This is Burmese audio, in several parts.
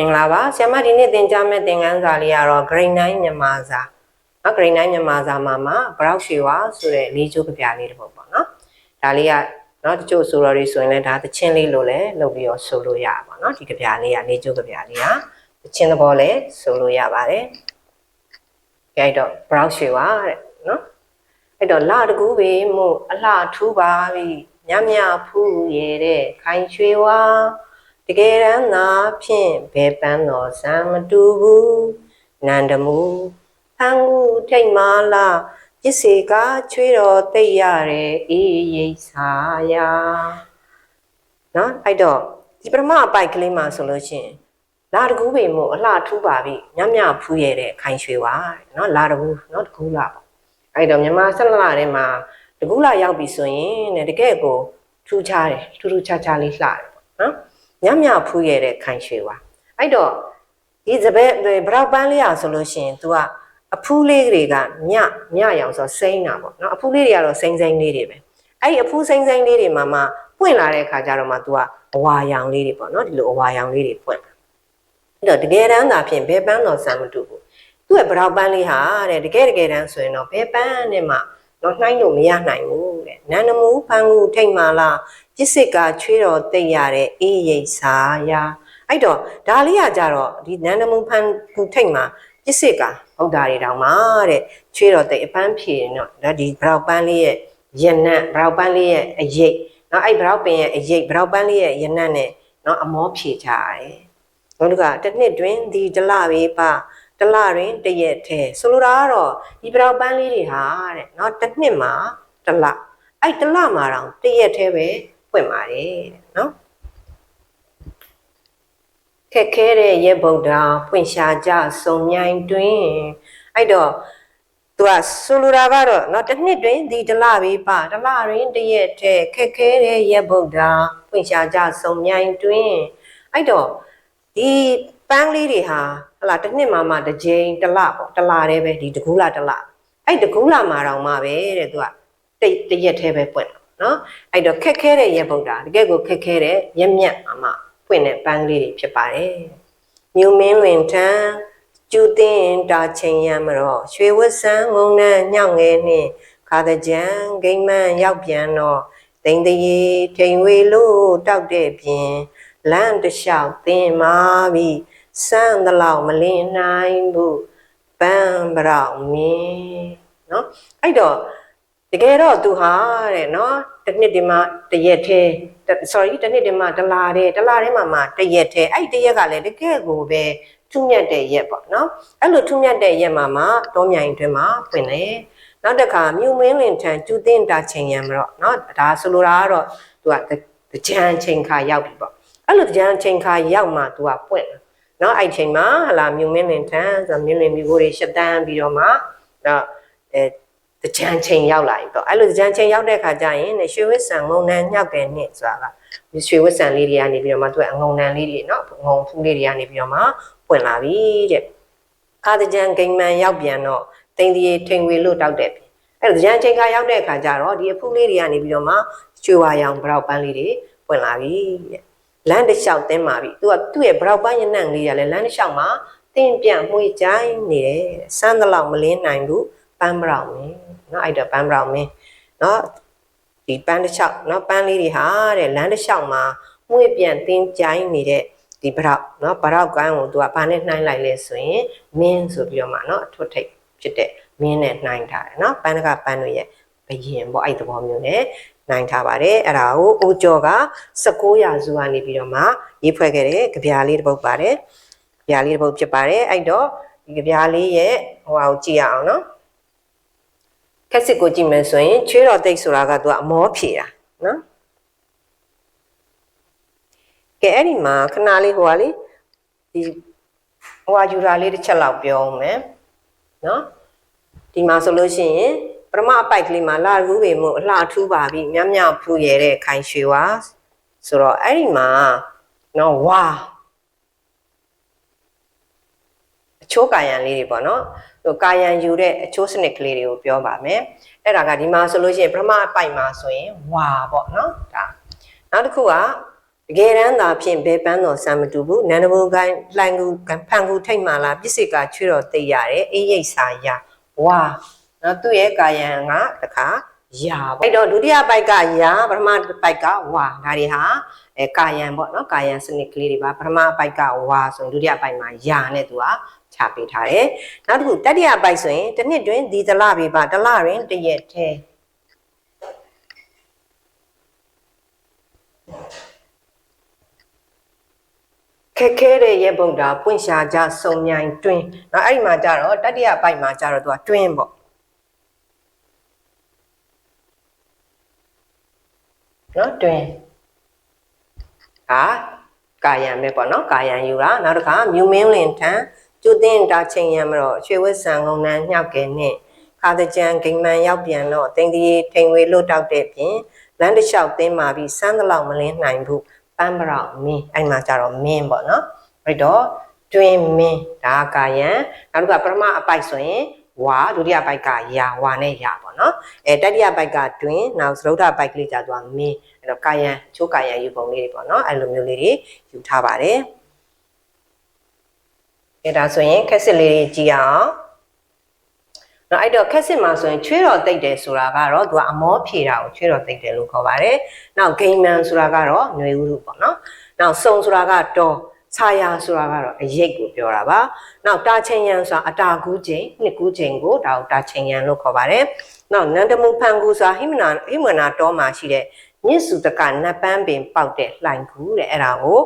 မင်္ဂလာပါဆရာမဒီနေ့သင်ကြားမယ့်သင်ခန်းစာလေးကတော့ grade 9မြန်မာစာနော် grade 9မြန်မာစာမှာမှာ brown ရွှေဝါဆိုတဲ့လေးချိုးကြပြလေးတစ်ပုဒ်ပေါ့နော်ဒါလေးကနော်တချို့ဆိုတော်တွေဆိုရင်လည်းဒါသချင်းလေးလို့လည်းလုပ်ပြီးတော့ဆိုလို့ရပါတော့နော်ဒီကြပြလေးကလေးချိုးကြပြလေးကသချင်းသဘောလည်းဆိုလို့ရပါတယ်ကြိုက်တော့ brown ရွှေဝါတဲ့နော်အဲ့တော့လာတကူပဲမို့အလှထူပါပြီညမြဖူးရတဲ့ခိုင်ရွှေဝါ တကယ်တမ်းသာဖြင့်ဘယ်ပန်းတော်စံမတူဘူးနန္ဒမူဖန်ကူထိတ်မာလာပစ္စေကချွေးတော်တိတ်ရတဲ့အေးရိတ်စာယာနော်အဲ့တော့ဒီပရမအပိုက်ကလေးမှာဆိုလို့ရှိရင်လာတကူပေမို့အလှထူးပါပြီညမြဖူးရတဲ့ခိုင်ရွှေပါတဲ့နော်လာတကူနော်တကူလာပေါ့အဲ့တော့မြန်မာဆက်လာထဲမှာတကူလာရောက်ပြီဆိုရင်တဲ့တကယ်ကိုထူးခြားတယ်ထူးထူးခြားခြားလေးလှတယ်ပေါ့နော် ညမြဖူးရတဲ့ခိုင်ရွှေပါအဲ့တော့ဒီစပယ်ဘရောက်ပန်းလေးอ่ะဆိုလို့ရှိရင် तू ကအဖူးလေးတွေကညညရောင်ဆိုစိမ့်တာပေါ့နော်အဖူးလေးတွေကတော့စိမ့်စိမ့်လေးတွေပဲအဲ့ဒီအဖူးစိမ့်စိမ့်လေးတွေမှာမှပွင့်လာတဲ့အခါကျတော့မှ तू ကအဝါရောင်လေးတွေပေါ့နော်ဒီလိုအဝါရောင်လေးတွေပွင့်အဲ့တော့တကယ်တမ်းသာဖြင့်ဘယ်ပန်းတော့စမ်းမတူဘူးသူ့ရဲ့ဘရောက်ပန်းလေးဟာတဲ့တကယ်တကယ်တမ်းဆိုရင်တော့ဘယ်ပန်းနဲ့မှတော့နှိုင်းလို့မရနိုင်ဘူးတဲ့နန္ဒမူဖန်ကူထိတ်မာလာ ပစ္စစ်ကချွေးတော်တိတ်ရတဲ့အေးရိတ်စာယာအဲ့တော့ဒါလေးကကြတော့ဒီနန္ဒမူဖန်ကူထိတ်မှာပစ္စစ်ကဗုဒ္ဓတွေတောင်မှတဲ့ချွေးတော်တိတ်အပန်းဖြေတော့ဒါဒီဘရောက်ပန်းလေးရဲ့ရနံ့ဘရောက်ပန်းလေးရဲ့အရိတ်နော်အဲ့ဘရောက်ပင်ရဲ့အရိတ်ဘရောက်ပန်းလေးရဲ့ရနံ့နဲ့နော်အမောဖြေကြရတယ်ဘုရားကတစ်နှစ်တွင်ဒီတလပဲပါတလတွင်တရက်ထဲဆိုလိုတာကတော့ဒီဘရောက်ပန်းလေးတွေဟာတဲ့နော်တစ်နှစ်မှာတလအဲ့တလမှာတော့တရက်ထဲပဲ ပွင့်ပါတယ်တဲ့နော်ခက်ခဲတဲ့ရေဗုဒ္ဓပွင့်ရှာကြစုံမြိုင်တွင်အဲ့တော့သူကဆိုလိုတာကတော့เนาะတစ်နှစ်တွင်ဒီတလပဲပါတလတွင်တရက်ထဲခက်ခဲတဲ့ရေဗုဒ္ဓပွင့်ရှာကြစုံမြိုင်တွင်အဲ့တော့ဒီပန်းလေးတွေဟာဟလာတစ်နှစ်မှမှတစ်ကြိမ်တစ်လပေါ့တစ်လတည်းပဲဒီတကူးလာတစ်လအဲ့တကူးလာမှာတော့မှပဲတဲ့သူကတိတ်တရက်ထဲပဲပွင့်တာ နော်အဲ့တော့ခက်ခဲတဲ့ရက်ဗုဒ္ဓတကယ်ကိုခက်ခဲတဲ့ရက်မြတ်မှာမှပွင့်တဲ့ပန်းကလေးတွေဖြစ်ပါတယ်မြူမင်းလွင်ထံကျူတင်တာချိန်ရမတော့ရွှေဝတ်ဆန်းငုံနှံညောင်ငယ်နှင့်ခါတဲ့ကြံဂိမ့်မန်းရောက်ပြန်တော့တိန်တရေထိန်ဝေလို့တောက်တဲ့ပြင်လမ်းတစ်လျှောက်တင်မာပြီးစမ်းတလောက်မလင်းနိုင်ဘူးပန်းပရောက်မင်းเนาะအဲ့တော့ တကယ်တော့သူဟာတဲ့နော်တစ်နှစ်ဒီမှာတရက်ထဲ sorry တစ်နှစ်ဒီမှာတလာတဲ့တလာထဲမှာမှတရက်ထဲအဲ့တရက်ကလည်းတကယ်ကိုပဲထုမြတ်တဲ့ရက်ပေါ့နော်အဲ့လိုထုမြတ်တဲ့ရက်မှာမှတောမြိုင်တွင်မှာဖွင့်တယ်နောက်တစ်ခါမြူမင်းလင်ထန်ကျူတင်တာချိန်ရံမတော့နော်ဒါဆိုလိုတာကတော့သူကကြံချိန်ခါရောက်ပြီပေါ့အဲ့လိုကြံချိန်ခါရောက်မှသူကပွင့်နော်အဲ့ချိန်မှာဟလာမြူမင်းလင်ထန်ဆိုမြင်းလင်မျိုးတွေရှက်တန်းပြီးတော့မှတော့အဲ ကြံချိန်ရောက်လာပြီပေါ့အဲ့လိုတကြံချိန်ရောက်တဲ့ခါကျရင်ရွှေဝစ်ဆန်ငုံနန်းညောက်တယ်နှစ်ဆိုတာကရွှေဝစ်ဆန်လေးတွေကနေပြီးတော့မှသူကအငုံနန်းလေးတွေเนาะငုံဖူးလေးတွေကနေပြီးတော့မှပွင့်လာပြီတဲ့ခါတကြံဂိမ်မန်ရောက်ပြန်တော့တိန်ဒီထိန်ဝေလို့တောက်တဲ့ပြီအဲ့လိုတကြံချိန်ခါရောက်တဲ့ခါကျတော့ဒီအဖူးလေးတွေကနေပြီးတော့မှရွှေဝါရောင်ဘရောက်ပန်းလေးတွေပွင့်လာပြီတဲ့လမ်းတစ်လျှောက်တင်းมาပြီသူကသူ့ရဲ့ဘရောက်ပန်းရနံ့လေးကလည်းလမ်းတစ်လျှောက်မှာတင်းပြန့်မှုကြိုင်းနေတယ်စမ်းတလောက်မလင်းနိုင်ဘူးပန်းဘရောက်မ နော်အဲ့တော့ပန်းဘရောင်မင်းနော်ဒီပန်းတစ်ချောင်းနော်ပန်းလေးတွေဟာတဲ့လမ်းတစ်ချောင်းမှာမှု့ပြန်တင်းကြိုင်းနေတဲ့ဒီဘရောက်နော်ဘရောက်ကိုင်းကိုသူကဘာနဲ့နှိုင်းလိုက်လဲဆိုရင်မင်းဆိုပြီးတော့မှနော်အထွတ်ထိပ်ဖြစ်တဲ့မင်းနဲ့နှိုင်းထားတယ်နော်ပန်းတကပန်းတို့ရဲ့ဘယင်ပေါ့အဲ့သဘောမျိုးနဲ့နိုင်ထားပါတယ်အဲ့ဒါကိုအိုကျော်က16ရာစုကနေပြီးတော့မှရေးဖွဲ့ခဲ့တဲ့ကြပြားလေးတစ်ပုဒ်ပါတယ်ကြပြားလေးတစ်ပုဒ်ဖြစ်ပါတယ်အဲ့တော့ဒီကြပြားလေးရဲ့ဟိုဟာကိုကြည့်ရအောင်နော် ခက်စစ်ကိုကြည့်မယ်ဆိုရင်ချွေးတော်တိတ်ဆိုတာကသူကအမောဖြေတာနော်ကဲအဲ့ဒီမှာခဏလေးဟိုဟာလေးဒီဟိုဟာယူရာလေးတစ်ချက်လောက်ပြောအောင်မယ်နော်ဒီမှာဆိုလို့ရှိရင်ပရမအပိုက်ကလေးမှာလာရူးပေမို့အလှထူးပါပြီမြမြဖူးရတဲ့ခိုင်ရွှေဝါဆိုတော့အဲ့ဒီမှာနော်ဝါ အချိုးကာယံလေးတွေပေါ့နော်ဟိုကာယံယူတဲ့အချိုးစနစ်ကလေးတွေကိုပြောပါမယ်အဲ့ဒါကဒီမှာဆိုလို့ရှိရင်ပရမအပိုက်မှာဆိုရင်ဝါပေါ့နော်ဒါနောက်တစ်ခုကတကယ်တမ်းသာဖြင့်ဘယ်ပန်းတော်ဆံမတူဘူးနန္ဒဘူကိုင်းလှိုင်ကူဖန်ကူထိတ်မှလာပြစ်စစ်ကချွေတော်သိရတယ်အေးရိတ်စာရဝါနော်သူ့ရဲ့ကာယံကတခါယာပေါ့အဲ့တော့ဒုတိယပိုက်ကယာပထမပိုက်ကဝါဒါတွေဟာအဲကာယံပေါ့နော်ကာယံစနစ်ကလေးတွေပါပထမပိုက်ကဝါဆိုရင်ဒုတိယပိုက်မှာယာနဲ့သူက ချပေးထားတယ်နောက်တစ်ခုတတိယပိုက်ဆိုရင်တစ်နှစ်တွင်ဒီတလပြီပါတလတွင်တစ်ရက်တည်းခက်ခဲတဲ့ရဲ့ဗုဒ္ဓပွင့်ရှာကြစုံမြိုင်တွင်နော်အဲ့ဒီမှာကြတော့တတိယပိုက်မှာကြတော့သူကတွင်ပေါ့နော်တွင်ဟာကာယံပဲပေါ့နော်ကာယံယူတာနောက်တစ်ခါမြူမင်းလင်ထံ ကျုတင်တာချိန်ရံမတော့ရွှေဝက်ဆံကုန်နှံညှောက်ကဲနဲ့ခါတကြံဂိမ်မန်ရောက်ပြန်တော့တင်ဒီထိန်ဝေလွတ်တောက်တဲ့ပြင်လမ်းတစ်လျှောက်တင်းမာပြီးစမ်းတလောက်မလင်းနိုင်ဘူးပန်းပရောက်မင်းအဲ့မှာကြတော့မင်းပေါ့နော်အဲ့တော့တွင်မင်းဒါကာယံနောက်တစ်ခါပထမအပိုက်ဆိုရင်ဝါဒုတိယပိုက်ကယာဝါနဲ့ယာပေါ့နော်အဲတတိယပိုက်ကတွင်နောက်သရုတ်ထပိုက်ကလေးကြတော့မင်းအဲ့တော့ကာယံချိုးကာယံယူပုံလေးတွေပေါ့နော်အဲ့လိုမျိုးလေးတွေယူထားပါတယ်အဲ ဒါဆိုရင်ခက်စစ်လေးတွေကြည့်အောင်နော်အဲ့တော့ခက်စစ်မှာဆိုရင်ချွေးတော်တိတ်တယ်ဆိုတာကတော့သူကအမောဖြေတာကိုချွေးတော်တိတ်တယ်လို့ခေါ်ပါတယ်။နောက်ဂိမ်းမန်ဆိုတာကတော့ຫນွေဥရုပေါ့နော်။နောက်စုံဆိုတာကတော့ခြာယာဆိုတာကတော့အရိတ်ကိုပြောတာပါ။နောက်တာချင်းရန်ဆိုတာအတာကူးချိန်နှစ်ကူးချိန်ကိုဒါကိုတာချင်းရန်လို့ခေါ်ပါတယ်။နောက်နန္ဒမူဖန်ကူဆိုတာဟိမနာဟိမနာတောမှာရှိတဲ့မြင့်စုတကနတ်ပန်းပင်ပေါက်တဲ့လှိုင်ကူတဲ့အဲ့ဒါကို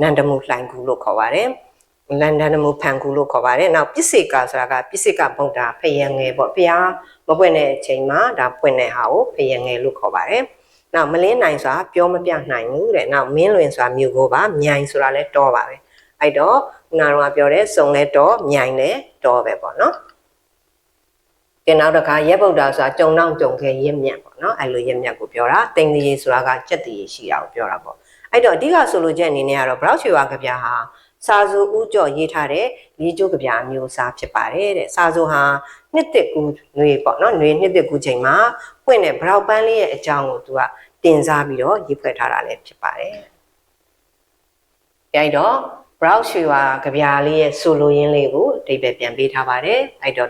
နန္ဒမူလှိုင်ကူလို့ခေါ်ပါတယ်။ လန်ဒန်မူဖန်ကူလို့ခေါ်ပါတယ်။နောက်ပစ္စေကာဆိုတာကပစ္စေကဗုဒ္ဓဖယံငယ်ပေါ့။ဘုရားမပွင့်တဲ့အချိန်မှာဒါပွင့်တဲ့ဟာကိုဖယံငယ်လို့ခေါ်ပါတယ်။နောက်မလင်းနိုင်ဆိုတာပြောမပြနိုင်ဘူးတဲ့။နောက်မင်းလွင်ဆိုတာမြို့ကိုပါမြိုင်ဆိုတာလည်းတောပါပဲ။အဲ့တော့ခုနကတော့ပြောတဲ့စုံလဲတောမြိုင်လဲတောပဲပေါ့နော်။ကဲနောက်တစ်ခါရက်ဗုဒ္ဓဆိုတာကြုံတော့ကြုံခဲရင့်မြတ်ပေါ့နော်။အဲ့လိုရင့်မြတ်ကိုပြောတာ။တိန်ကြီးဆိုတာကစက်တည်ရှိတာကိုပြောတာပေါ့။အဲ့တော့အဓိကဆိုလိုချက်အနေနဲ့ကတော့ဘရောက်ချွေဝါကဗျာဟာ စာစုဥကြော့ရေးထားတဲ့လေးကျိုးကြပြအမျိုးအစားဖြစ်ပါတယ်တဲ့စာစုဟာနှစ်သက်ကူຫນွေပေါ့နော်ຫນွေနှစ်သက်ကူချိန်မှာပွင့်တဲ့ဘရောက်ပန်းလေးရဲ့အကြောင်းကိုသူကတင်စားပြီးတော့ရေးဖွဲ့ထားတာလည်းဖြစ်ပါတယ်။အဲတော့ browse ရွှေဝါကြပြလေးရဲ့ဆိုလိုရင်းလေးကိုအဓိပ္ပာယ်ပြန်ပေးထားပါတယ်။အဲတော့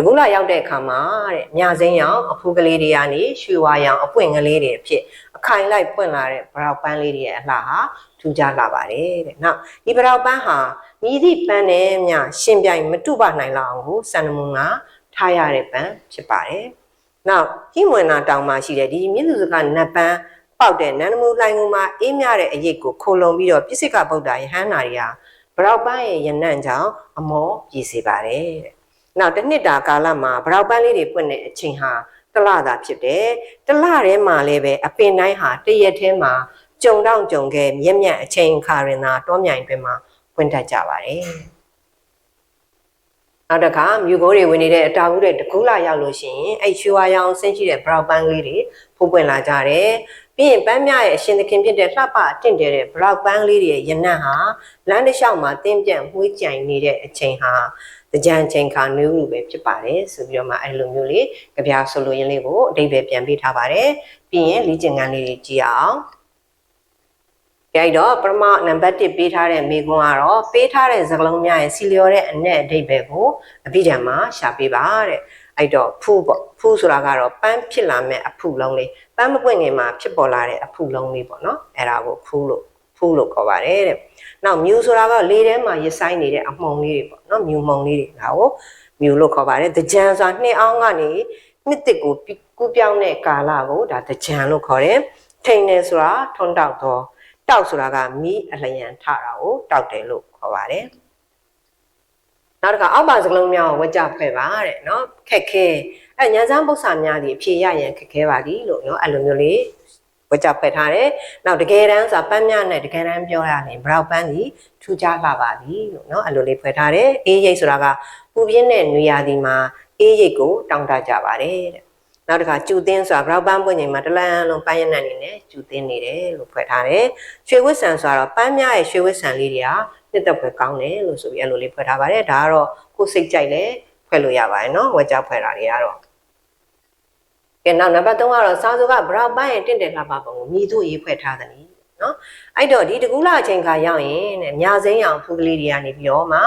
တကူလာရောက်တဲ့အခါမှာတဲ့ညစင်းရောင်အဖူးကလေးတွေကနေရွှေဝါရောင်အပွင့်ကလေးတွေအဖြစ်အခိုင်လိုက်ပွင့်လာတဲ့ဘရောက်ပန်းလေးတွေရဲ့အလှဟာထူးခြားလာပါတယ်တဲ့။နောက်ဒီဘရောက်ပန်းဟာမြည်သည့်ပန်းနဲ့မြရှင်ပြိုင်မတုပနိုင်လောက်အောင်ကိုစံနမုံကထားရတဲ့ပန်းဖြစ်ပါတယ်။နောက်ဟိမွေနာတောင်မှာရှိတဲ့ဒီမြစ်စုစကနတ်ပန်းပေါက်တဲ့နန္ဒမူလိုင်ကူမှာအေးမြတဲ့အရိပ်ကိုခိုလုံပြီးတော့ပြစ္ဆကဗုဒ္ဓယဟန္တာတွေဟာဘရောက်ပန်းရဲ့ယနံ့ကြောင့်အမောပြည်စေပါတယ်တဲ့။ နောက်တစ်နှစ်တာကာလမှာဘရောက်ပန်းလေးတွေပွင့်တဲ့အချိန်ဟာတလသာဖြစ်တယ်။တလထဲမှာလည်းပဲအပင်တိုင်းဟာတရက်ထဲမှာကြုံတော့ကြုံခဲ့မြက်မြက်အချိန်ခါရင်သာတောမြိုင်တွင်မှာဖွင့်တတ်ကြပါတယ်။နောက်တစ်ခါမြူကိုတွေဝင်နေတဲ့အတာဘူးတွေတကူးလာရောက်လို့ရှိရင်အဲ့ရွှေဝါရောင်ဆင်းရှိတဲ့ဘရောက်ပန်းလေးတွေဖိုးပွင့်လာကြတယ်။ပြီးရင်ပန်းမြရဲ့အရှင်သခင်ဖြစ်တဲ့လှပတင့်တယ်တဲ့ဘရောက်ပန်းလေးတွေရဲ့ရနံ့ဟာလမ်းတစ်လျှောက်မှာတင်းပြန့်မှုကြိုင်နေတဲ့အချိန်ဟာ ကြံချိန်ခါနွေးလူပဲဖြစ်ပါတယ်ဆိုပြီးတော့မှအဲ့လိုမျိုးလေးကြပြဆိုလိုရင်းလေးကိုအတိတ်ပဲပြန်ပေးထားပါတယ်။ပြီးရင်လေ့ကျင့်ခန်းလေးတွေကြည့်အောင်။ကြိုက်တော့ပထမနံပါတ်1ပေးထားတဲ့မိကွန်းကတော့ပေးထားတဲ့စကလုံးများရဲ့စီလျော်တဲ့အ내အဓိပ္ပာယ်ကိုအပိဓမ္မာရှာပေးပါတဲ့အဲ့တော့ဖူးပေါ့ဖူးဆိုတာကတော့ပန်းဖြစ်လာမဲ့အဖူလုံးလေးပန်းမပွင့်ခင်မှာဖြစ်ပေါ်လာတဲ့အဖူလုံးလေးပေါ့နော်အဲ့ဒါကိုဖူးလို့ ဖူးလို့ခေါ်ပါတယ်တဲ့နောက်မြူဆိုတာကလေထဲမှာရဆိုင်နေတဲ့အမှုံလေးတွေပေါ့နော်မြူမှုံလေးတွေဒါကိုမြူလို့ခေါ်ပါတယ်တကြံဆိုတာနှစ်အောင်ကနေနှစ်တစ်ကိုကူးပြောင်းတဲ့ကာလကိုဒါတကြံလို့ခေါ်တယ်ထိန်နေဆိုတာထွန်းတောက်တော့တောက်ဆိုတာကမီးအလျံထတာကိုတောက်တယ်လို့ခေါ်ပါတယ်နောက်တစ်ခါအောက်ပါစကလုံးများကိုဝကြဖွဲ့ပါတဲ့เนาะခက်ခဲအဲညာစမ်းပု္ပ္ပာများဒီဖြေရရင်ခက်ခဲပါသည်လို့เนาะအဲ့လိုမျိုးလေး ဝကြဖွဲ့ထားတယ်နောက်တကယ်တမ်းဆိုတာပန်းများနဲ့တကယ်တမ်းပြောရရင်ဘရောက်ပန်းဒီထူးခြားလာပါသည်လို့เนาะအဲ့လိုလေးဖွဲ့ထားတယ်အေးရိတ်ဆိုတာကပူပြင်းတဲ့နေရာဒီမှာအေးရိတ်ကိုတောင်းတကြပါတယ်တဲ့နောက်တစ်ခါကျူသင်းဆိုတာဘရောက်ပန်းပွင့်ချိန်မှာတလန်းလုံးပန်းရနံ့နေနဲ့ကျူသင်းနေတယ်လို့ဖွဲ့ထားတယ်။ရွှေဝစ်ဆန်ဆိုတော့ပန်းများရဲ့ရွှေဝစ်ဆန်လေးတွေကနှစ်သက်ဖွယ်ကောင်းတယ်လို့ဆိုပြီးအဲ့လိုလေးဖွဲ့ထားပါတယ်။ဒါကတော့ကိုယ်စိတ်ကြိုက်လဲဖွဲ့လို့ရပါတယ်နော်။ဝက်ကြဖွဲ့တာတွေကတော့ကဲ နောက်နံပါတ်3ကတော့စာစုကဘရောက်ပန်းရဲ့တင့်တယ်လှပပုံကိုမြည်သူရေးဖွဲ့ထားတယ်နော်အဲ့တော့ဒီတကူလာအချိန်ခါရောက်ရင်တဲ့ညာစိမ်းရောင်ဖူးကလေးတွေကနေပြီးတော့မှ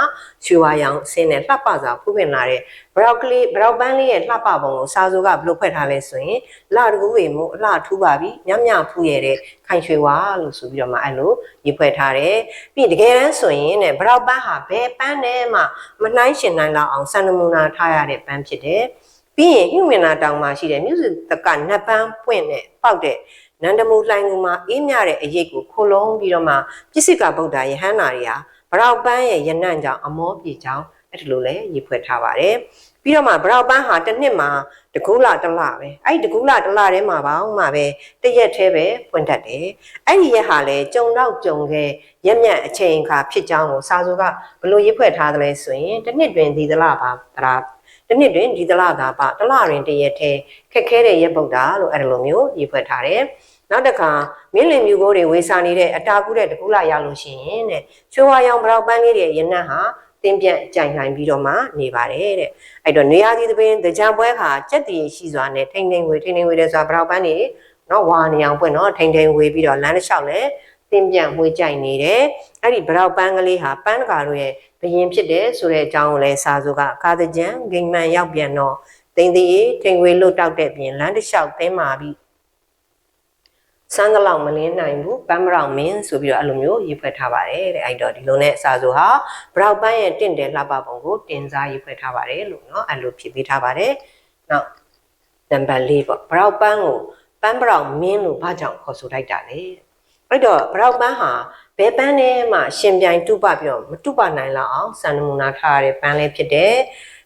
ရွှေဝါရောင်အစင်းနဲ့လှပစွာဖူးပင်လာတဲ့ဘရောက်ကလေးဘရောက်ပန်းလေးရဲ့လှပပုံကိုစာစိုးကဘယ်လိုဖွဲ့ထားလဲဆိုရင်လှတကူဝေမှုအလှထူးပါပြီညမြဖူးရတဲ့ခိုင်ရွှေဝါလို့ဆိုပြီးတော့မှအဲ့လိုရေးဖွဲ့ထားတယ်ပြီးတကယ်တမ်းဆိုရင်တဲ့ဘရောက်ပန်းဟာဘယ်ပန်းနဲ့မှမနှိုင်းရှင်နိုင်လောက်အောင်စံနမူနာထားရတဲ့ပန်းဖြစ်တယ် ပြီးရင်ညွှန်ဝင်လာတောင်မှာရှိတဲ့မြို့စုတကနတ်ပန်းပွင့်နဲ့ပေါက်တဲ့နန္ဒမူလှိုင်ကူမှာအေးမြတဲ့အရေးကိုခိုလုံးပြီးတော့မှပစ္စည်းကဗုဒ္ဓယဟန္တာတွေဟာဘရောက်ပန်းရဲ့ယနံ့ကြောင့်အမောပြေကြောင့်အဲ့ဒီလိုလဲရေးဖွဲ့ထားပါတယ်ပြီးတော့မှဘရောက်ပန်းဟာတစ်နှစ်မှာတကူးလာတစ်လပဲအဲ့ဒီတကူးလာတစ်လထဲမှာပေါင်းမှာပဲတရက်သေးပဲဖွင့်တတ်တယ်အဲ့ဒီရက်ဟာလဲကြုံတော့ကြုံခဲ့ရက်မြတ်အချိန်အခါဖြစ်ကြောင်းကိုစာစိုးကဘလို့ရေးဖွဲ့ထားတယ်လဲဆိုရင်တစ်နှစ်တွင်ဒီသလပါတရာ တစ်နှစ်တွင်ဒီသလသာပါတစ်လတွင်တရက်သေးခက်ခဲတဲ့ရက်ပုဒ္ဒါလို့အဲ့ဒီလိုမျိုးရေးဖွဲ့ထားတယ်နောက်တစ်ခါမင်းလင်မျိုးကိုတွေဝေစာနေတဲ့အတာကူးတဲ့တကူလာရလို့ရှိရင်တဲ့ချိုးဝါရောင်ဘရောက်ပန်းလေးတွေရနတ်ဟာတင်းပြန့်ကြိုင်နိုင်ပြီးတော့မှနေပါတယ်တဲ့အဲ့တော့နေရာဒီသပင်တကြံပွဲခါကြက်တည်ရှိစွာနဲ့ထိန်ထိန်ဝေထိန်ထိန်ဝေတဲ့ဆိုတာဘရောက်ပန်းနေနော်ဝါနေအောင်ပွင့်နော်ထိန်ထိန်ဝေပြီးတော့လမ်းတစ်လျှောက်လဲတင်းပြန့်ဝေကြိုင်နေတယ်အဲ့ဒီဘရောက်ပန်းကလေးဟာပန်းတကာတို့ရဲ့ ဘယင်ဖြစ်တယ်ဆိုတဲ့အကြောင်းကိုလဲစာစုကကာသကြံဂိမ်မှန်ရောက်ပြန်တော့တင်းသေးထိန်ဝေလို့တောက်တဲ့ပြင်လမ်းတစ်လျှောက်တင်းမာပြီးစမ်းကလောက်မလင်းနိုင်ဘူးပန်းမရောက်မင်းဆိုပြီးတော့အဲ့လိုမျိုးရေးဖွဲ့ထားပါတယ်တဲ့အဲ့တော့ဒီလိုနဲ့အစာဆိုဟာဘရောက်ပန်းရဲ့တင့်တယ်လှပပုံကိုတင်စားရေးဖွဲ့ထားပါတယ်လို့เนาะအဲ့လိုဖြစ်ပေးထားပါတယ်နောက်နံပါတ်၄ပေါ့ဘရောက်ပန်းကိုပန်းဘရောက်မင်းလို့ဘာကြောင့်ခေါ်ဆိုလိုက်တာလဲအဲ့တော့ဘရောက်ပန်းဟာ ဘဲပန်းနဲ့မှရှင်ပြိုင်တုပပြီးတော့မတုပနိုင်လောက်အောင်စံနမူနာထားရတဲ့ပန်းလေးဖြစ်တယ်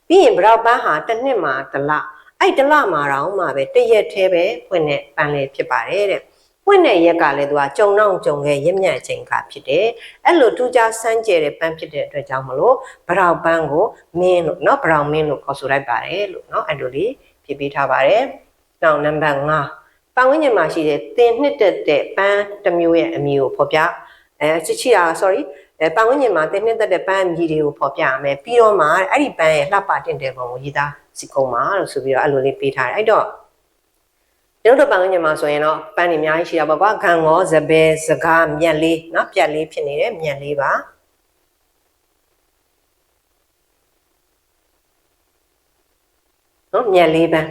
ပြီးရင်ဘရောက်ပန်းဟာတစ်နှစ်မှာတစ်လအဲ့တစ်လမှာတော့မှပဲတစ်ရက်သေးပဲဖွင့်တဲ့ပန်းလေးဖြစ်ပါတယ်တဲ့ပွင့်တဲ့ရက်ကလည်းသူကကြုံတော့ကြုံခဲ့ရမျက်အချိန်ကဖြစ်တယ်။အဲ့လိုထူးခြားစမ်းကြဲတဲ့ပန်းဖြစ်တဲ့အတွက်ကြောင့်မလို့ဘရောက်ပန်းကိုမင်းလို့เนาะဘရောက်မင်းလို့ခေါ်ဆိုလိုက်ပါတယ်လို့เนาะအဲ့လိုလေးဖြစ်ပေးထားပါတယ်။နောက်နံပါတ်5ပတ်ဝန်းကျင်မှာရှိတဲ့တင်နှစ်တက်တဲ့ပန်းတစ်မျိုးရဲ့အမည်ကိုဖော်ပြ အဲချစ်ချစ်အား sorry အဲပတ်ဝန်းကျင်မှာတင်းနှစ်သက်တဲ့ပန်းအမည်တွေကိုဖော်ပြရမယ်ပြီးတော့မှအဲ့ဒီပန်းရဲ့လှပတင့်တယ်ပုံကိုရေးသားစီကုံပါလို့ဆိုပြီးတော့အဲ့လိုလေးပေးထားတယ်အဲ့တော့ကျွန်တော်တို့ပန်းကညမှာဆိုရင်တော့ပန်းတွေအများကြီးရှိတာပေါ့ကွာခံငေါစပယ်စကားမြက်လေးနော်ပြက်လေးဖြစ်နေတယ်မြက်လေးပါနော်မြက်လေးပန်း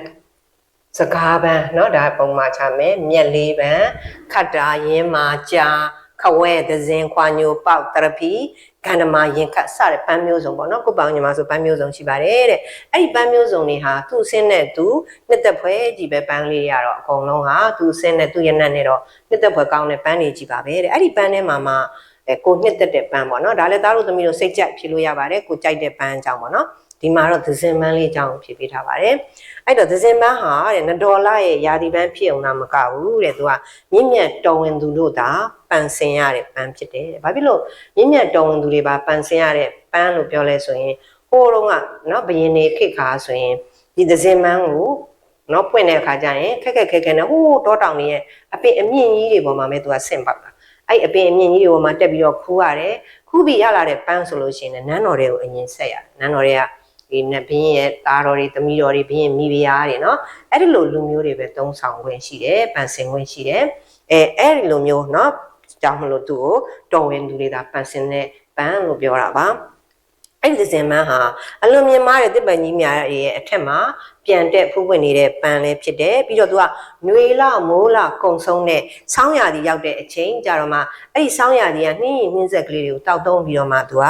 စကားပန်းနော်ဒါပုံမှာချမယ်မြက်လေးပန်းခတ်တာရင်းမှာကြာ ခဝဲသဇင်ခွာညိုပေါက်တရပီကန္နမာရင်ခတ်စတဲ့ပန်းမျိုးစုံပေါ့နော်ကိုပောင်ညီမဆိုပန်းမျိုးစုံရှိပါတယ်တဲ့အဲ့ဒီပန်းမျိုးစုံတွေဟာသူ့အစင်းနဲ့သူနှစ်သက်ဖွဲကြီးပဲပန်းလေးရတော့အကုန်လုံးဟာသူ့အစင်းနဲ့သူ့ရနက်နဲ့တော့နှစ်သက်ဖွဲကောင်းတဲ့ပန်းတွေကြီးပါပဲတဲ့အဲ့ဒီပန်းထဲမှာမှ အဲကိုနှစ်သက်တဲ့ပန်းပေါ့နော်ဒါလည်းသားတို့သမီးတို့စိတ်ကြိုက်ဖြစ်လို့ရပါတယ်ကိုကြိုက်တဲ့ပန်းအကြောင်းပေါ့နော်ဒီမှာတော့သဇင်ပန်းလေးအကြောင်းဖြစ်ပေးထားပါတယ်အဲ့တော့သဇင်ပန်းဟာတဲ့နဒေါ်လာရဲ့ယာဒီပန်းဖြစ်အောင်လားမကဘူးတဲ့သူကမြင့်မြတ်တော်ဝင်သူတို့သာပန်ဆင်ရတဲ့ပန်းဖြစ်တယ်တဲ့ဘာဖြစ်လို့မြင့်မြတ်တော်ဝင်သူတွေပါပန်ဆင်ရတဲ့ပန်းလို့ပြောလဲဆိုရင်ဟိုးတော့ကနော်ဘယင်းနေခိခါဆိုရင်ဒီသဇင်ပန်းကိုနော်ပွင့်တဲ့အခါကျရင်ခက်ခက်ခဲခဲနဲ့ဟိုးတောတောင်တွေရဲ့အပင်အမြင့်ကြီးတွေပေါ်မှာပဲသူကဆင့်ပေါက်တာ အဲ့အပင်အမြင့်ကြီးတွေပေါ်မှာတက်ပြီးတော့ခူးရတယ်ခူးပြီးရလာတဲ့ပန်းဆိုလို့ရှိရင်နန်းတော်တွေကိုအရင်ဆက်ရနန်းတော်တွေကဒီနဘင်းရဲ့သားတော်တွေသမီးတော်တွေဘင်းရဲ့မိဖုရားတွေနော်အဲ့ဒီလိုလူမျိုးတွေပဲသုံးဆောင်ခွင့်ရှိတယ်ပန်ဆင်ခွင့်ရှိတယ်အဲအဲ့ဒီလိုမျိုးနော်ကြောင့်မလို့သူ့ကိုတော်ဝင်သူတွေသာပန်ဆင်တဲ့ပန်လို့ပြောတာပါ အဲ့ဒီဒီဇင်မန်းဟာအလွန်မြင့်မားတဲ့တစ်ပံကြီးများရဲ့အထက်မှာပြန်တက်ဖူးဝင်နေတဲ့ပန်းလေးဖြစ်တယ်ပြီးတော့သူကຫນွေလမိုးလကုံဆုံးတဲ့ဆောင်းရာသီရောက်တဲ့အချိန်ကြတော့မှအဲ့ဒီဆောင်းရာသီကနှင်းရင်နှင်းဆက်ကလေးတွေကိုတောက်သုံးပြီးတော့မှသူက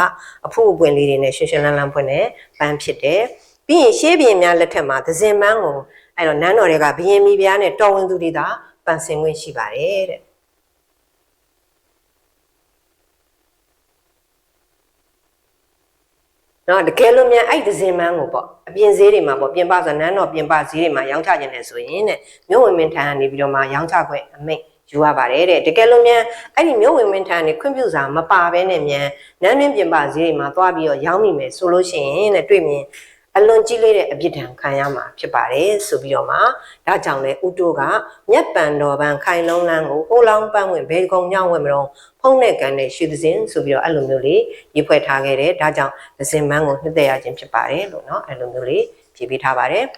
အဖူအပွင့်လေးတွေနဲ့ရွှင်ရွှင်လန်းလန်းဖွင့်တဲ့ပန်းဖြစ်တယ်ပြီးရင်ရှေးဘရင်များလက်ထက်မှာသဇင်ပန်းကိုအဲ့တော့နန်းတော်တွေကဘရင်မိဖုရားနဲ့တော်ဝင်သူတွေသာပန်းစင်ခွင့်ရှိပါတယ်တဲ့ နော်တကယ်လို့များအဲ့ဒီဇင်မန်းကိုပေါ့အပြင်ဈေးတွေမှာပေါ့ပြင်ပဆိုနန်းတော်ပြင်ပဈေးတွေမှာရောင်းချခြင်းနဲ့ဆိုရင်တဲ့မြို့ဝင်မင်းထံကနေပြီးတော့မှရောင်းချခွင့်အမိန့်ယူရပါတယ်တဲ့တကယ်လို့များအဲ့ဒီမြို့ဝင်မင်းထံကနေခွင့်ပြုစာမပါဘဲနဲ့မြန်နန်းတွင်းပြင်ပဈေးတွေမှာသွားပြီးတော့ရောင်းမိမယ်ဆိုလို့ရှိရင်တဲ့တွေ့မြင် အလွန်ကြီးလေးတဲ့အပြစ်ဒဏ်ခံရမှာဖြစ်ပါတယ်ဆိုပြီးတော့မှဒါကြောင့်လဲဥတိုးကမြက်ပံတော်ပန်းခိုင်လုံးလန်းကိုဟိုးလောင်းပန်းဝင်ဘေကုံညောင်းဝင်မလို့ဖုံးနဲ့ကန်နဲ့ရွှေသစင်ဆိုပြီးတော့အဲ့လိုမျိုးလေးရေးဖွဲ့ထားခဲ့တယ်ဒါကြောင့်သစင်ပန်းကိုနှစ်သက်ရခြင်းဖြစ်ပါတယ်လို့เนาะအဲ့လိုမျိုးလေးဖြည့်ပေးထားပါတယ်